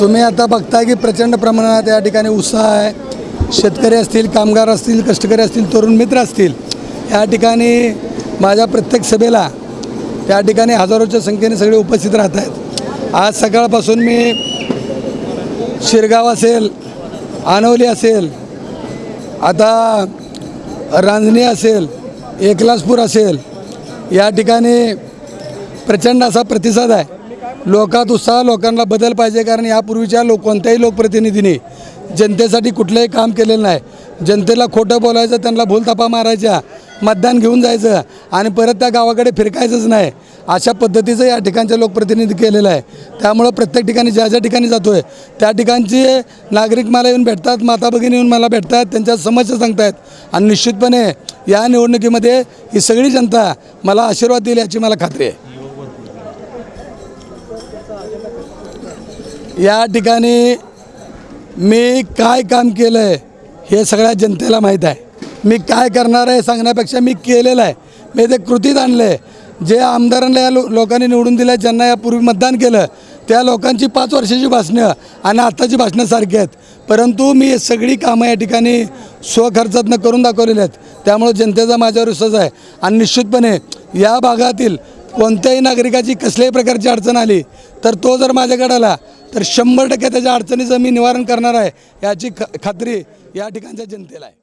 तुम्ही आता बघताय की प्रचंड प्रमाणात या ठिकाणी उत्साह आहे. शेतकरी असतील कामगार असतील कष्टकरी असतील तरुण मित्र असतील या ठिकाणी माझ्या प्रत्येक सभेला त्या ठिकाणी हजारोच्या संख्येने सगळे उपस्थित राहत आहेत आज सकाळपासून मी शिरगाव असेल आनवली असेल आता रांजणी असेल एकलासपूर असेल या ठिकाणी प्रचंड असा प्रतिसाद आहे. लोकात उत्साह लोकांना बदल पाहिजे कारण यापूर्वीच्या लोक कोणत्याही लोकप्रतिनिधीने जनतेसाठी कुठलंही काम केलेलं नाही. जनतेला खोटं बोलायचं त्यांना भूलथापा मारायच्या मतदान घेऊन जायचं आणि परत त्या गावाकडे फिरकायचंच नाही. अशा पद्धतीचं या ठिकाणच्या लोकप्रतिनिधी केलेलं आहे. त्यामुळं प्रत्येक ठिकाणी ज्या ज्या ठिकाणी जातो आहे त्या ठिकाणचे नागरिक मला येऊन भेटतात माता भगिनी येऊन मला भेटतात त्यांच्या समस्या सांगतायत. आणि निश्चितपणे या निवडणुकीमध्ये ही सगळी जनता मला आशीर्वाद देईल याची मला खात्री आहे. या ठिकाणी मी काय काम केलं आहे हे सगळ्या जनतेला माहीत आहे. मी काय करणार आहे सांगण्यापेक्षा मी केलेलं आहे. मी ते कृतीत आणलं आहे जे आमदारांना या लो लोकांनी निवडून दिलं ज्यांना यापूर्वी मतदान केलं त्या लोकांची पाच वर्षाची भाषणं आणि आत्ताची भाषणं सारखी आहेत. परंतु मी सगळी कामं या ठिकाणी स्वखर्चातनं करून दाखवलेली आहेत. त्यामुळे जनतेचा माझ्यावर विश्वास आहे. आणि निश्चितपणे या भागातील कोणत्याही नागरिकाची कसल्याही प्रकारची अडचण आली तर तो जर माझ्याकडे आला तर शंभर टक्के त्याच्या अडचणीचं मी निवारण करणार आहे याची ख खात्री या ठिकाणच्या जनतेला आहे.